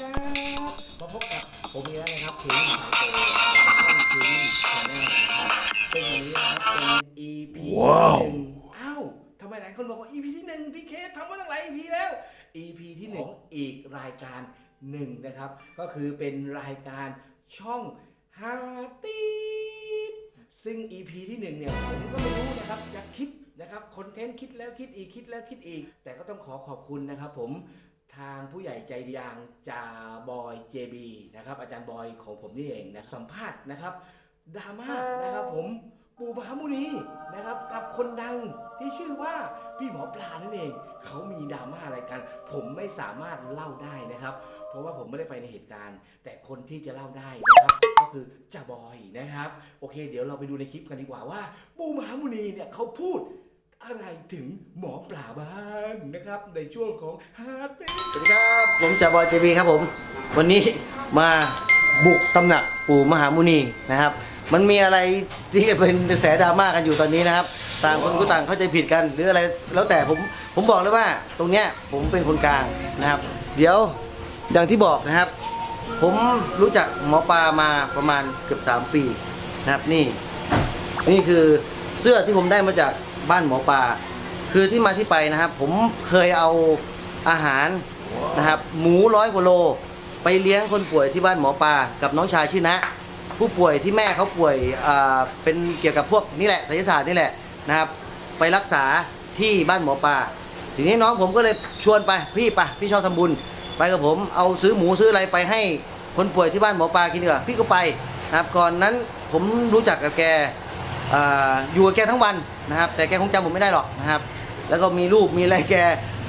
ครับมาพบกับผมอีกแล้วนะครับคือสายโตช่องคือชาแนลนะครับซึ่งวันนี้นะครับเป็น EP ที่หนึ่งอ้าวทำไมหลายคนบอกว่า EP ที่หนึ่งพี่เคสทำมาตั้งหลาย EP แล้ว EP ที่หนึ่งอีกรายการหนึ่งนะครับ ก็คือเป็นรายการช่องฮาตีดซึ่ง EP ที่หนึ่งเนี่ยผมก็ไม่รู้นะครับจะคิดนะครับคอนเทนต์คิดแล้วคิดอีกคิดแล้วคิดอีก แต่ก็ต้องขอขอบคุณนะครับผม ทางผู้ใหญ่ใจดีอย่างจาบอยเจบีนะครับอาจารย์บอยของผมนี่เองนะสัมภาษณ์นะครับดราม่านะครับผมปูบามุนีนะครับกับคนดังที่ชื่อว่าพี่หมอปลานั่นเอง เขามีดราม่าอะไรกัน ผมไม่สามารถเล่าได้นะครับ เพราะว่าผมไม่ได้ไปในเหตุการณ์ แต่คนที่จะเล่าได้นะครับ ก็คือจ่าบอยนะครับ โอเค เดี๋ยวเราไปดูในคลิปกันดีกว่าว่าปูมหามุนีเนี่ยเขาพูด อะไรถึงหมอปลาบ้างนะครับในช่วงของฮาร์ดสวัสดีครับผมจ่าบอยเจบีครับผม วันนี้มาบุกตำหนักปู่มหามุนีนะครับ มันมีอะไรที่เป็นกระแสดราม่ากันอยู่ตอนนี้นะครับ ต่างคนก็ต่างเข้าใจผิดกัน หรืออะไรแล้วแต่ผมผมบอกเลยว่าตรงเนี้ยผมเป็นคนกลางนะครับ เดี๋ยวอย่างที่บอกนะครับ ผมรู้จักหมอปลามาประมาณเกือบ3 ปีนะครับนี่ นี่คือเสื้อที่ผมได้มาจาก บ้านหมอปลาคือที่มาที่ไปนะครับ ผมเคยเอาอาหารนะครับหมูร้อยกว่าโล ไปเลี้ยงคนป่วยที่บ้านหมอปลากับน้องชายชื่อนะ ผู้ป่วยที่แม่เขาป่วยอ่าเป็นเกี่ยวกับพวกนี่แหละไสยศาสตร์นี่แหละนะครับ ไปรักษาที่บ้านหมอปลาทีนี้น้องผมก็เลยชวนไปพี่ไปพี่ชอบทำบุญ ไปกับผมเอาซื้อหมูซื้ออะไรไปให้คนป่วยที่บ้านหมอปลากินดีกว่าพี่ก็ไปนะครับก่อนนั้นผมรู้จักกับแก อยู่กับแกทั้งวันนะครับ แต่แกคงจำผมไม่ได้หรอกนะครับ แล้วก็มีรูปมีอะไรแก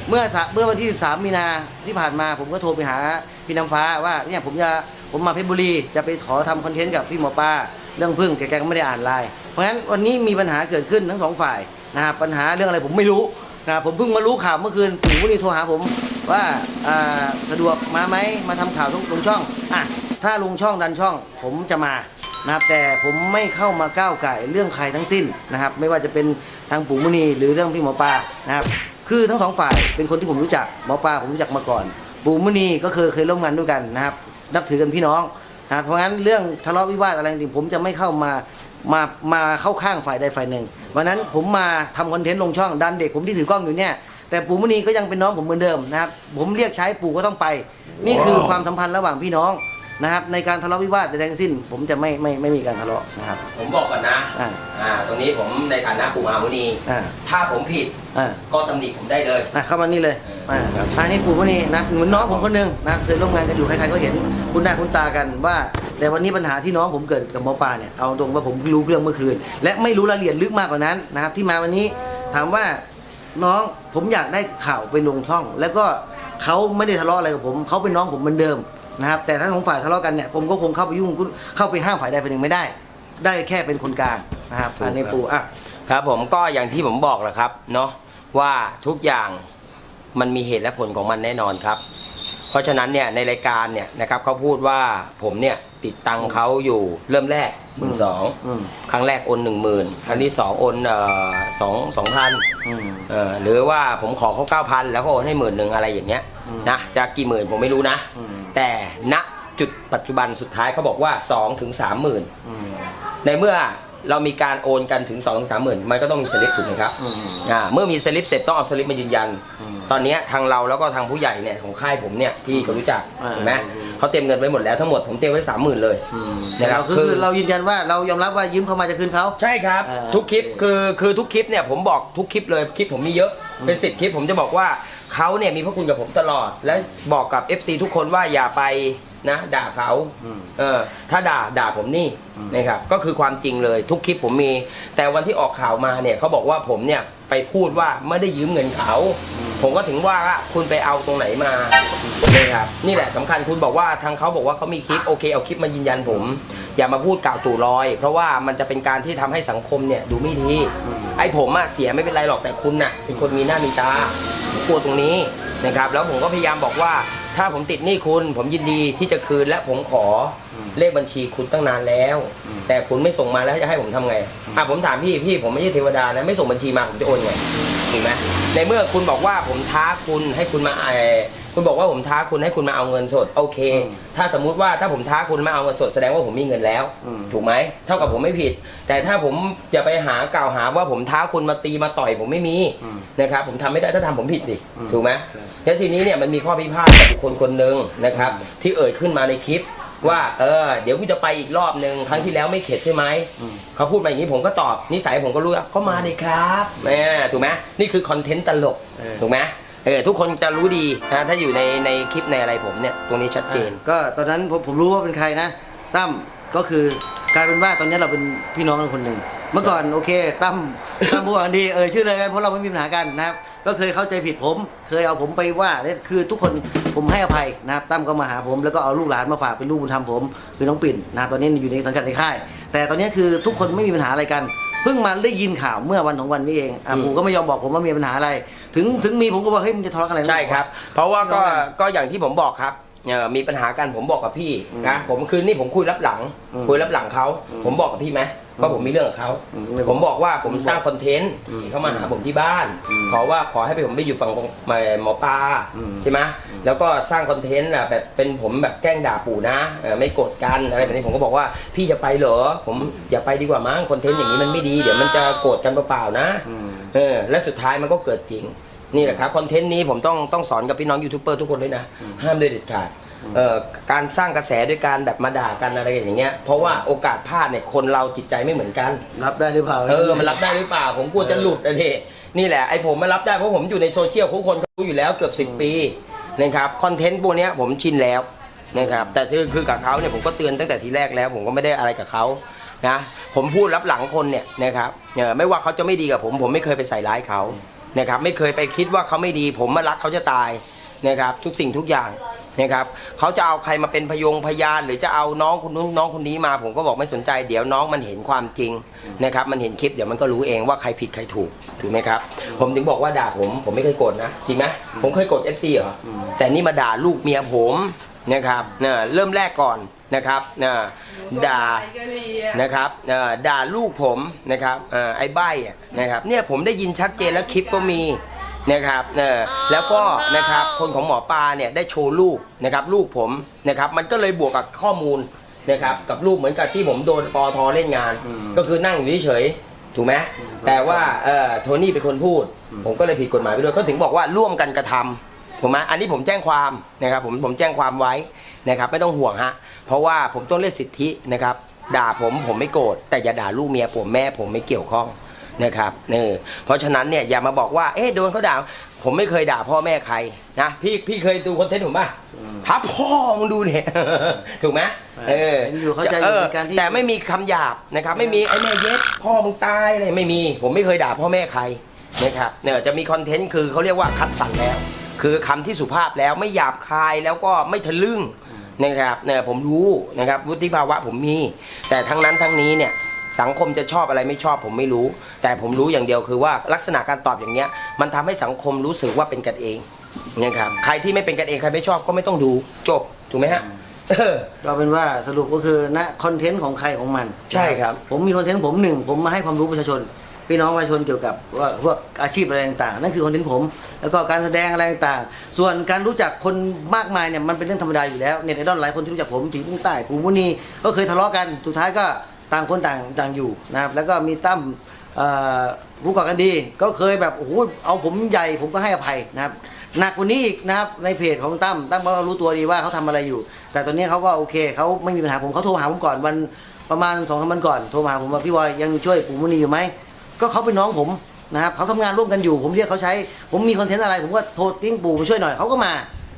เมื่อเมื่อวันที่ 13 มีนาที่ผ่านมาผมก็โทรไปหาพี่น้ำฟ้าว่าเนี่ยผมจะผมมาเพชรบุรีจะไปขอทำคอนเทนต์กับพี่หมอปลาเรื่องพึ่งแกแกก็ไม่ได้อ่านไลน์เพราะฉะนั้นวันนี้มีปัญหาเกิดขึ้นทั้งสองฝ่ายนะครับปัญหาเรื่องอะไรผมไม่รู้นะผมเพิ่งมารู้ข่าวเมื่อคืนปู่วุนีโทรหาผมว่าอ่าสะดวกมาไหมมาทำข่าวลงช่องอะถ้าลงช่องดันช่อง ผมจะมา นะครับแต่ผมไม่เข้ามาก้าวไก่เรื่องใครทั้งสิ้นนะครับ ไม่ว่าจะเป็นทางปู่มุนีหรือเรื่องพี่หมอปลานะครับ คือทั้งสองฝ่ายเป็นคนที่ผมรู้จักหมอปลาผมรู้จักมาก่อน ปู่มุนีก็เคยเคยร่วมงานด้วยกันนะครับ นับถือกันพี่น้องนะครับเพราะงั้นเรื่องทะเลาะวิวาทอะไรจริงผมจะไม่เข้ามามามาเข้าข้างฝ่ายใดฝ่ายหนึ่งวันนั้นผมมาทำคอนเทนต์ลงช่องดันเด็กผมที่ถือกล้องอยู่เนี่ยแต่ปู่มุนีก็ยังเป็นน้องผมเหมือนเดิมนะครับผมเรียกใช้ปู่ก็ต้องไป นี่คือความสัมพันธ์ระหว่างพี่น้อง นะครับในการทะเลาะวิวาทใดๆทั้งสิ้น ผมจะไม่ไม่ไม่มีการทะเลาะนะครับผมบอกก่อนนะอ่าอ่าตรงนี้ผมในฐานะปู่มหามุนี อ่าถ้าผมผิดอ่าก็ตำหนิผมได้เลย อะเข้ามานี่เลยอ่าอันนี้ปู่มุนีนะเหมือนน้องผมคนหนึงนะเคยร่วมงานกันอยู่ใครๆก็เห็นคุณหน้าคุณตากันว่า แต่วันนี้ปัญหาที่น้องผมเกิดกับหมอปลาเนี่ยเอาตรงว่าผมรู้เรื่องเมื่อคืน และไม่รู้รายละเอียดลึกมากกว่านั้นนะครับ ที่มาวันนี้ถามว่าน้องผมอยากได้ข่าวไปลงช่อง แล้วก็เขาไม่ได้ทะเลาะอะไรกับผมเขาเป็นน้องผมเหมือนเดิม นะครับ แต่ถ้าสองฝ่ายทะเลาะกันเนี่ยผมก็คงเข้าไปยุ่งเข้าไปห้ามฝ่ายใดฝ่ายหนึ่งไม่ได้ ได้แค่เป็นคนกลางนะครับอันนี้ปู่อะครับผมก็อย่างที่ผมบอกแหละครับเนาะว่าทุกอย่างมันมีเหตุและผลของมันแน่นอนครับ เพราะฉะนั้นเนี่ยในรายการเนี่ยนะครับเขาพูดว่าผมเนี่ยติดตังค์เขาอยู่เริ่มแรกหมื่นสองอืมครั้งแรกโอนหนึ่งหมื่นครั้งที่สองโอนเอ่อสองสองพันอืมเออหรือว่าผมขอเขาเก้าพันแล้วก็โอนให้หมื่นหนึ่งอะไรอย่างเงี้ยอืมนะจะกี่หมื่นผมไม่รู้นะอืม แต่ณจุดปัจจุบันสุดท้ายเขาบอกว่า2ถึง3หมื่นอืมในเมื่อเรามีการโอนกันถึง2ถึง3หมื่นมันก็ต้องมีสลิปถูกไหมครับอืมอ่าเมื่อมีสลิปเสร็จต้องเอาสลิปมายืนยันอืมตอนเนี้ยทางเราแล้วก็ทางผู้ใหญ่เนี่ยของค่ายผมเนี่ยที่เขารู้จักอ่าเห็นไหมอืมเขาเตรียมเงินไว้หมดแล้วทั้งหมดผมเตรียมไว้สามหมื่นเลยแต่นะครับเราคือคือคือเรายืนยันว่าเรายอมรับว่ายืมเข้ามาจะคืนเขาใช่ครับอ่าทุกคลิปโอเคคือคือทุกคลิปเนี่ยผมบอกทุกคลิปเลยคลิปผมมีเยอะเป็นสิบคลิปผมจะบอกว่า เขาเนี่ยมีพระคุณกับผมตลอด และบอกกับ FC ทุกคนว่าอย่าไปนะ ด่าเขาอืมเออ ถ้าด่าด่าผมนี่อืมนะครับก็คือความจริงเลยทุกคลิปผมมี แต่วันที่ออกข่าวมาเนี่ยเขาบอกว่าผมเนี่ยไปพูดว่าไม่ได้ยืมเงินเขา ผมก็ถึงว่าคุณไปเอาตรงไหนมานะครับนี่แหละสำคัญคุณบอกว่าทางเขาบอกว่าเขามีคลิปโอเคเอาคลิปมายืนยันผม อย่ามาพูดกล่าวตู่ลอย เพราะว่ามันจะเป็นการที่ทำให้สังคมเนี่ยดูไม่ดีไอ้ผมอะเสียไม่เป็นไรหรอกแต่คุณน่ะเป็นคนมีหน้ามีตา ผมกลัวตรงนี้นะครับ แล้วผมก็พยายามบอกว่า ถ้าผมติดหนี้คุณ ผมยินดีที่จะคืนและผมขออเลขบัญชีคุณตั้งนานแล้วอืมแต่คุณไม่ส่งมาแล้วจะให้ผมทำไงอะผมถามพี่พี่ผมไม่ใช่เทวดานะไม่ส่งบัญชีมาผมจะโอนไงถูกไหมในเมื่อคุณบอกว่าผมท้าคุณให้คุณมาเอ่อ คุณบอกว่าผมท้าคุณให้คุณมาเอาเงินสดโอเคอืมถ้าสมมุติว่าถ้าผมท้าคุณมาเอาเงินสดแสดงว่าผมมีเงินแล้วอืมถูกไหมเท่ากับผมไม่ผิด แต่ถ้าผมจะไปหากล่าวหาว่าผมท้าคุณมาตีมาต่อยผมไม่มีอืมนะครับผมทำไม่ได้ถ้าทำผมผิดสิอืมถูกไหมใช่แล้วทีนี้เนี่ยมันมีข้อพิพาทกับบุคคลคนหนึ่งนะครับที่เอ่ยขึ้นมาในคลิปว่าเออเดี๋ยวกูจะไปอีกรอบหนึ่งครั้งที่แล้วไม่เข็ดใช่ไหมอืมเขาพูดมาอย่างนี้ผมก็ตอบนิสัยผมก็รู้ว่าก็มาเลยครับแม่ถูกไหมนี่คือคอนเทนต์ตลกเออถูกไหม เออทุกคนจะรู้ดีนะถ้าอยู่ในในคลิปในอะไรผมเนี่ยตรงนี้ชัดเจน ก็ตอนนั้นผมผมรู้ว่าเป็นใครนะตั้มก็คือกลายเป็นว่าตอนนี้เราเป็นพี่น้องกันคนหนึ่งเมื่อก่อนโอเคตั้มตั้มพูดกันดีเออชื่อเลยกันเพราะเราไม่มีปัญหากันนะครับ ก็เคยเข้าใจผิดผม เคยเอาผมไปว่าเนี่ยคือทุกคนผมให้อภัยนะครับตั้มก็มาหาผมแล้วก็เอาลูกหลานมาฝากเป็นลูกบุญธรรมผมคือน้องปิ่นนะครับตอนนี้อยู่ในสังกัดในค่าย แต่ตอนนี้คือทุกคนไม่มีปัญหาอะไรกันเพิ่งมาได้ยินข่าวเมื่อวันสองวันนี้เองอะอืมผมก็ไม่ยอมบอกผมว่ามีปัญหาอะไร ถึงถึงมีผมก็บอกเฮ้ยมึงจะทะเลาะกันอะไรนะใช่ครับ เพราะว่าก็น้องกันก็อย่างที่ผมบอกครับเอ่อมีปัญหากันผมบอกกับพี่อืมนะผมคือนี่ผมคุยรับหลัง อืมคุยรับหลังเขาอืมผมบอกกับพี่ไหมว่าผมมีเรื่องกับเขาอืมไม่บอกผมบอกว่าผมสร้างคอนเทนต์อืมเขามาหาผมที่บ้าน อืมขอว่าขอให้ไปผมไปอยู่ฝั่งของหมอหมอปลาอืม ใช่ไหมแล้วก็สร้างคอนเทนต์อะแบบเป็นผมแบบแกล้งด่าปู่นะเออไม่โกรธกันอะไรแบบนี้ผมก็บอกว่าพี่จะไปเหรอผมอย่าไปดีกว่ามั้งคอนเทนต์อย่างนี้มันไม่ดีเดี๋ยวมันจะโกรธกันเปล่าๆนะ อืม เออและสุดท้ายมันก็เกิดจริง นี่แหละครับคอนเทนต์นี้ผมต้องต้องสอนกับพี่น้องยูทูบเบอร์ทุกคนด้วยนะ ห้ามโดยเด็ดขาดเอ่อการสร้างกระแสด้วยการแบบมาด่ากันอะไรอย่างเงี้ยเพราะว่าโอกาสพลาดเนี่ยคนเราจิตใจไม่เหมือนกัน รับได้หรือเปล่าเออมันรับได้หรือเปล่าผมกลัวจะหลุดอะเดนี่แหละไอ้ผมมันรับได้เพราะผมอยู่ในโซเชียลทุกคนรู้อยู่แล้วเกือบ 10 ปีนะครับคอนเทนต์พวกเนี้ยผมชินแล้วนะครับแต่คือคือกับเขาเนี่ยผมก็เตือนตั้งแต่ทีแรกแล้ว ผมก็ไม่ได้อะไรกับเขา นะผมพูดรับหลังคนเนี่ยนะครับเออไม่ว่าเขาจะไม่ดีกับผม ผมไม่เคยไปใส่ร้ายเขานะครับไม่เคยไปคิดว่าเขาไม่ดี ผมมารักเขาจะตายนะครับทุกสิ่งทุกอย่างนะครับเขาจะเอาใครมาเป็นพยงพยาน หรือจะเอาน้องคนนู้นน้องคนนี้มา ผมก็บอกไม่สนใจเดี๋ยวน้องมันเห็นความจริงนะครับมันเห็นคลิปเดี๋ยวมันก็รู้เองว่าใครผิดใครถูกถูกไหมครับผมถึงบอกว่าด่าผมผมไม่เคยโกรธนะจริงไหมผมเคยโกรธเอฟซีเหรอแต่นี่มาด่าลูกเมียผมนะครับเนี่ยเริ่มแรกก่อน นะครับเนี่ยด่านะครับเอ่อด่าลูกผมนะครับเอ่อไอ้ใบ้อะนะครับเนี่ยผมได้ยินชัดเจนแล้วคลิปก็มีนะครับเอ่อแล้วก็นะครับคนของหมอปลาเนี่ยได้โชว์ลูกนะครับลูกผมนะครับมันก็เลยบวกกับข้อมูลนะครับกับลูกเหมือนกับที่ผมโดนปอทเล่นงาน ก็คือนั่งอยู่เฉยๆถูกไหมแต่ว่าเอ่อโทนี่เป็นคนพูด ผมก็เลยผิดกฎหมายไปด้วยก็ถึงบอกว่าร่วมกันกระทำถูกไหมอันนี้ผมแจ้งความนะครับผมผมแจ้งความไว้นะครับไม่ต้องห่วงฮะ เพราะว่าผมต้องเรียกสิทธินะครับ ด่าผมผมไม่โกรธแต่อย่าด่าลูกเมียผมแม่ผมไม่เกี่ยวข้องนะครับเออเพราะฉะนั้นเนี่ยอย่ามาบอกว่า เอ๊ะโดนเขาด่า ผมไม่เคยด่าพ่อแม่ใครนะพี่พี่เคยดูคอนเทนต์ผมป่ะทับพ่อมึงดูเนี่ย ถูกไหมเออเห็นอยู่เข้าใจอยู่ในการที่ แต่ไม่มีคำหยาบนะครับ ไม่มีไอ้แม่เย็ดพ่อมึงตายอะไรไม่มี ผมไม่เคยด่าพ่อแม่ใครนะครับเนี่ยจะมีคอนเทนต์คือเขาเรียกว่าคัดสรรแล้ว คือคำที่สุภาพแล้วไม่หยาบคายแล้วก็ไม่ทะลึ่ง นะครับเนี่ยผมรู้นะครับวุฒิภาวะผมมี แต่ทั้งนั้นทั้งนี้เนี่ยสังคมจะชอบอะไรไม่ชอบผมไม่รู้ แต่ผมรู้อย่างเดียวคือว่าลักษณะการตอบอย่างเนี้ยมันทำให้สังคมรู้สึกว่าเป็นกันเองนะครับใครที่ไม่เป็นกันเองใครไม่ชอบก็ไม่ต้องดูจบถูกไหมฮะเออก็เป็นว่าสรุปก็คือณคอนเทนต์ของใครของมัน ใช่ครับ ผมมีคอนเทนต์ผมหนึ่งผมมาให้ความรู้ประชาชน พี่น้องประชาชนเกี่ยวกับว่าพวกอาชีพอะไรต่างๆนั่นคือคอนเทนต์ผม แล้วก็การแสดงอะไรต่างๆส่วนการรู้จักคนมากมายเนี่ยมันเป็นเรื่องธรรมดาอยู่แล้วเน็ตไอดอลหลายคนที่รู้จักผมสีพุ่งใต้ปูมุนีก็เคยทะเลาะกันสุดท้ายก็ต่างคนต่างต่างอยู่นะครับแล้วก็มีตั้มอ่อผู้ก่อกันดี ก็เคยแบบโอ้โหเอาผมใหญ่ผมก็ให้อภัยนะครับหนักกว่านี้อีกนะครับในเพจของตั้มตั้มก็รู้ตัวดีว่าเขาทำอะไรอยู่ แต่ตอนนี้เขาก็โอเคเขาไม่มีปัญหาผมเขาโทรหาผมก่อนวันประมาณสองสามวันก่อนโทรมาหาผมว่าพี่บอยยังช่วยปู่มุนีอยู่ไหม ก็เขาเป็นน้องผมนะครับเขาทำงานร่วมกันอยู่ ผมเรียกเขาใช้ ผมมีคอนเทนต์อะไร ผมก็โทรติ้งปู่มาช่วยหน่อยเขาก็มา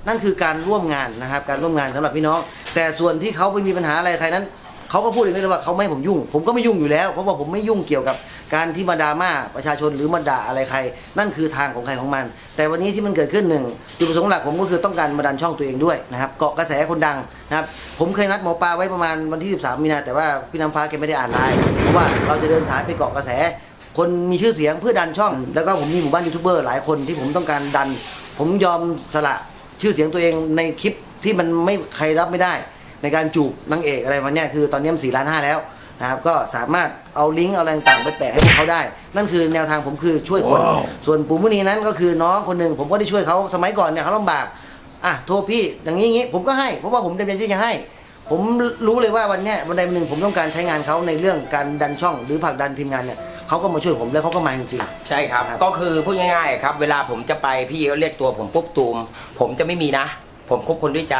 นั่นคือการร่วมงานนะครับ การร่วมงานสำหรับพี่น้อง แต่ส่วนที่เขาไปมีปัญหาอะไรใครนั้นเขาก็พูดเองเลยว่าเขาไม่ให้ผมยุ่ง ผมก็ไม่ยุ่งอยู่แล้วเพราะว่าผมไม่ยุ่งเกี่ยวกับการที่มาดราม่าประชาชนหรือมาด่าอะไรใคร นั่นคือทางของใครของมัน แต่วันนี้ที่มันเกิดขึ้นหนึ่งจุดประสงค์หลักผมก็คือต้องการมาดันช่องตัวเองด้วยนะครับเกาะกระแสคนดังนะครับผมเคยนัดหมอปลาไว้ประมาณวันที่ 13 มีนาแต่ว่าพี่น้ำฟ้าแกไม่ได้อ่านไลน์เพราะว่าเราจะเดินสายไปเกาะกระแส คนมีชื่อเสียงเพื่อดันช่อง แล้วก็ผมมีหมู่บ้านยูทูบเบอร์หลายคนที่ผมต้องการดัน ผมยอมสละชื่อเสียงตัวเองในคลิปที่มันไม่ใครรับไม่ได้ ในการจูบนางเอกอะไรมันเนี่ยคือตอนนี้มันสี่ล้านห้าแล้วนะครับก็สามารถเอาลิงก์เอาอะไรต่างๆไปแปะให้พวกเขาได้ นั่นคือแนวทางผมคือช่วยคนส่วนปู่มุนีนั้นก็คือน้องคนหนึ่งผมก็ได้ช่วยเขาสมัยก่อนเนี่ยเขาลำบากอะโทรพี่อย่างนี้อย่างนี้ผมก็ให้เพราะว่าผมจำเป็นที่จะให้ ผมรู้เลยว่าวันเนี้ยวันใดวันหนึ่งผมต้องการใช้งานเขาในเรื่องการดันช่อง หรือผลักดันทีมงานเนี่ย เขาก็มาช่วยผมแล้วเขาก็มาจริง ใช่ครับ ครับก็คือพูดง่ายๆครับ เวลาผมจะไปพี่ก็เรียกตัวผมปุ๊บตูม ผมจะไม่มีนะ ผมคบคนด้วยใจ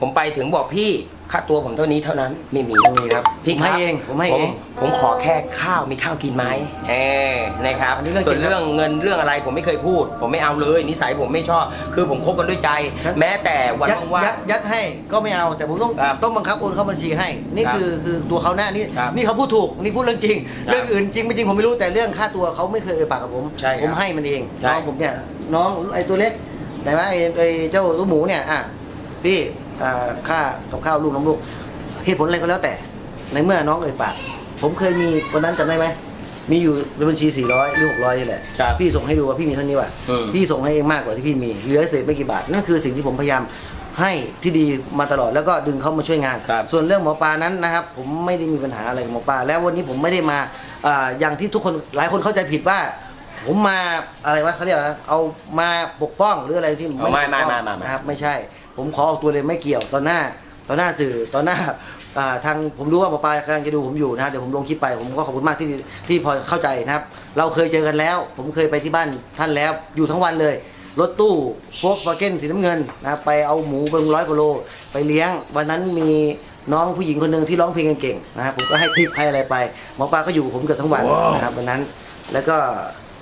ผมไปถึงบอกพี่ค่าตัวผมเท่านี้เท่านั้นไม่มีไม่มีครับพี่ผมให้ครับเองผมให้ผมเองผมขอแค่ข้าวมีข้าวกินไหมเออนะครับอันนี้เรื่องส่จริวนงครับเรื่องเงินเรื่องอะไรผมไม่เคยพูด ผมไม่เอาเลยนิสัยผมไม่ชอบ คือผมคบกันด้วยใจ ครับ แม้แต่วันยัดว่างยัดยัดให้ก็ไม่เอาแต่ผมต้องครับต้องบังคับโอนเข้าบัญชีให้ นี่ครับคือคือตัวเขาหน้านี่ครับนี่เขาพูดถูกนี่พูดเรื่องจริง ครับเรื่องอื่นจริงไม่จริงผมไม่รู้แต่เรื่องค่าตัวเขาไม่เคยเอ่ยปากกับผมใช่ครับผมให้มันเองใช่น้องผมเนี่ยน้องไอ้ตัวเล็กแต่ว่าไอ้ไอ้เจ้าตัวหมูเนี่ยอะพี่อ่า ค่ากับข้าวลูกน้องลูกเหตุผลอะไรก็แล้วแต่ ในเมื่อน้องเอ่ยปากผมเคยมีวันนั้นจำได้ไหมมีอยู่ในบัญชี 400 หรือ 600นี่แหละ ครับพี่ส่งให้ดูว่าพี่มีเท่านี้ว่ะอืม พี่ส่งให้เองมากกว่าที่พี่มี เหลือเศษไม่กี่บาท นั่นคือสิ่งที่ผมพยายามให้ที่ดีมาตลอดแล้วก็ดึงเขามาช่วยงาน ครับ ส่วนเรื่องหมอปลานั้นนะครับ ผมไม่ได้มีปัญหาอะไรกับหมอปลาแล้ววันนี้ผมไม่ได้มาอ่าอย่างที่ทุกคนหลายคนเข้าใจผิดว่า ผมมาอะไรวะเขาเรียกว่าเอามาปกป้องหรืออะไรที่ไม่ไม่ปกป้องไม่ไม่ไม่ นะครับไม่ใช่ ผมขอออกตัวเลยไม่เกี่ยวตอนหน้าตอนหน้าสื่อตอนหน้าอ่าทางผมรู้ว่าหมอปลากำลังจะดูผมอยู่นะฮะเดี๋ยวผมลงคลิปไปผมก็ขอบคุณมากที่ที่พอเข้าใจนะครับ เราเคยเจอกันแล้ว ผมเคยไปที่บ้านท่านแล้วอยู่ทั้งวันเลย รถตู้โฟกวาเกนสีน้ำเงินนะครับไปเอาหมูเป็นร้อยกิโล ไปเลี้ยง วันนั้นมีน้องผู้หญิงคนหนึ่งที่ร้องเพลงเก่งๆนะครับผมก็ให้ทิปให้อะไรไปหมอปลาก็อยู่กับผมเกือบทั้งวันนะครับวันนั้น แล้วก็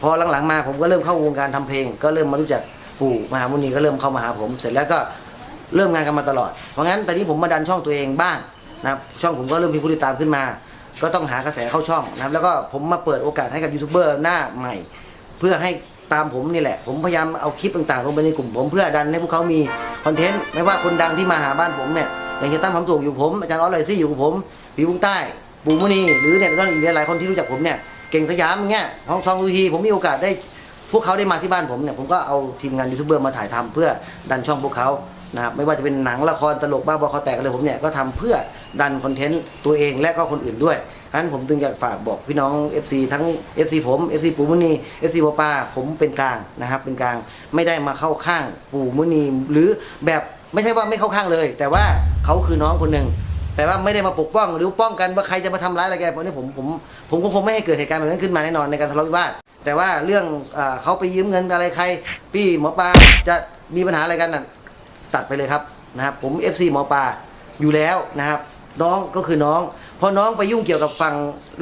พอหลังๆมาผมก็เริ่มเข้าวงการทำเพลง ก็เริ่มมารู้จักปู่มหามุนีก็เริ่มเข้ามาหาผม เสร็จแล้วก็เริ่มงานกันมาตลอด เพราะงั้นตอนนี้ผมมาดันช่องตัวเองบ้างนะครับช่องผมก็เริ่มมีผู้ติดตามขึ้นมา ก็ต้องหากระแสเข้าช่องนะครับแล้วก็ผมมาเปิดโอกาสให้กับยูทูบเบอร์หน้าใหม่ เพื่อให้ตามผมนี่แหละ ผมพยายามเอาคลิปต่างๆลงไปในกลุ่มผมเพื่อดันให้พวกเขามีคอนเทนต์ไม่ว่าคนดังที่มาหาบ้านผมเนี่ยอย่างเฮียตั้มคำสูงอยู่ผมอาจารย์ออสไลซี่อยู่กับผมผีบุ้งใต้ปู่มุนีหรือเนี่ยก็อีกหลายๆคนที่รู้จักผมเนี่ย เก่งสยามอย่างเงี้ยห้องซองลูทีผมมีโอกาสได้พวกเขาได้มาที่บ้านผมเนี่ยผมก็เอาทีมงานยูทูบเบอร์มาถ่ายทำเพื่อดันช่องพวกเขานะครับไม่ว่าจะเป็นหนังละครตลกบ้าบอคอแตกอะไรผมเนี่ยก็ทำเพื่อดันคอนเทนต์ตัวเองและก็คนอื่นด้วยฉะนั้นผมจึงอยากฝากบอกพี่น้อง FC ทั้ง FC ผม FC ปู่มุนี FC ปอปาผมเป็นกลางนะครับเป็นกลางไม่ได้มาเข้าข้างปู่มุนีหรือแบบไม่ใช่ว่าไม่เข้าข้างเลย แต่ว่าเขาคือน้องคนหนึ่ง แต่ว่าไม่ได้มาปกป้องหรือป้องกันว่าใครจะมาทำร้ายอะไรแกเพราะนี่ผมผมผมก็คงไม่ให้เกิดเหตุการณ์แบบนั้นขึ้นมาแน่นอนในการทะเลาะวิวาทแต่ว่าเรื่องอาเขาไปยืมเงินอะไรใคร พี่หมอปลาจะมีปัญหาอะไรกันน่ะตัดไปเลยครับนะครับผม FC หมอปลาอยู่แล้วนะครับ น้องก็คือน้อง พอน้องไปยุ่งเกี่ยวกับฝั่ง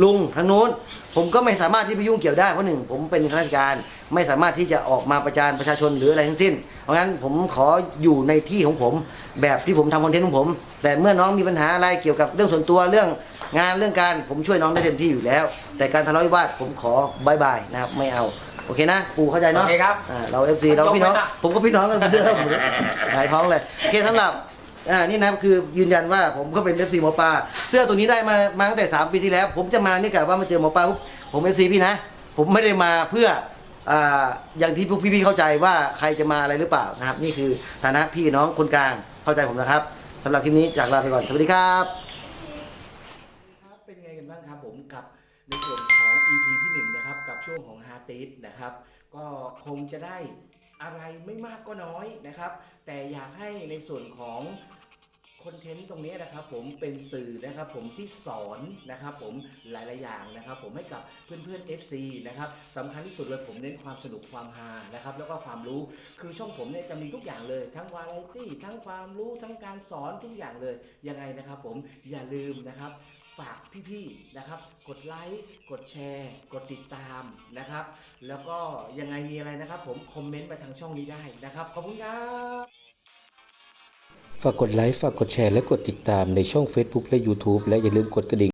ลุงทางนู้น ผมก็ไม่สามารถที่ไปยุ่งเกี่ยวได้เพราะหนึ่งผมเป็นข้าราชการไม่สามารถที่จะออกมาประจานประชาชนหรืออะไรทั้งสิ้น ราะงั้นผมขออยู่ในที่ของผม แบบที่ผมทำคอนเทนต์ของผม แต่เมื่อน้องมีปัญหาอะไรเกี่ยวกับเรื่องส่วนตัวเรื่องงานเรื่องการผมช่วยน้องได้เต็มที่อยู่แล้ว แต่การทะเลาะวิวาทผมขอบายบายนะครับไม่เอาโอเคนะปู่เข้าใจเนาะโอเคครับอ่าเราเอฟซีเราพี่น้องยกไหมล่ะผมก็พี่น้องกันเหมือนเดิมหายท้องเลยโอเคสำหรับอ่านี่นะครับคือยืนยันว่าผมก็เป็นเอฟซีหมอปลาเสื้อตัวนี้ได้มามาตั้งแต่ 3 ปีที่แล้ว ผมจะมานี่กะว่ามาเจอหมอปลาปุ๊บผมเอฟซีพี่นะ ผมไม่ได้มาเพื่อ อย่างที่พวกพี่ๆเข้าใจว่าใครจะมาอะไรหรือเปล่านะครับ นี่คือฐานะพี่น้องคนกลางเข้าใจผมนะครับสำหรับคลิปนี้จากลาไปก่อน สวัสดีครับครับ เป็นไงกันบ้างครับผมกับในส่วนของ EP ที่หนึ่งนะครับ กับช่วงของ h a r t ติสนะครับ ก็คงจะได้อะไรไม่มากก็น้อยนะครับ แต่อยากให้ในส่วนของ คอนเทนต์ตรงนี้นะครับผมเป็นสื่อนะครับผมที่สอนนะครับผมหลายๆอย่างนะครับผมให้กับเพื่อนๆ FC นะครับสำคัญที่สุดเลยผมเน้นความสนุกความฮานะครับแล้วก็ความรู้คือช่องผมเนี่ยจะมีทุกอย่างเลย ทั้งวาไรตี้ทั้งความรู้ทั้งการสอนทุกอย่างเลยยังไงนะครับผมอย่าลืมนะครับฝากพี่ๆ นะครับ กดไลค์ กดแชร์ กดติดตามนะครับ แล้วก็ยังไงมีอะไรนะครับผม คอมเมนต์มาทางช่องนี้ได้นะครับ ขอบคุณครับ ฝากกดไลค์ ฝากกดแชร์ และกดติดตามในช่อง Facebook และ YouTube และอย่าลืมกดกระดิ่ง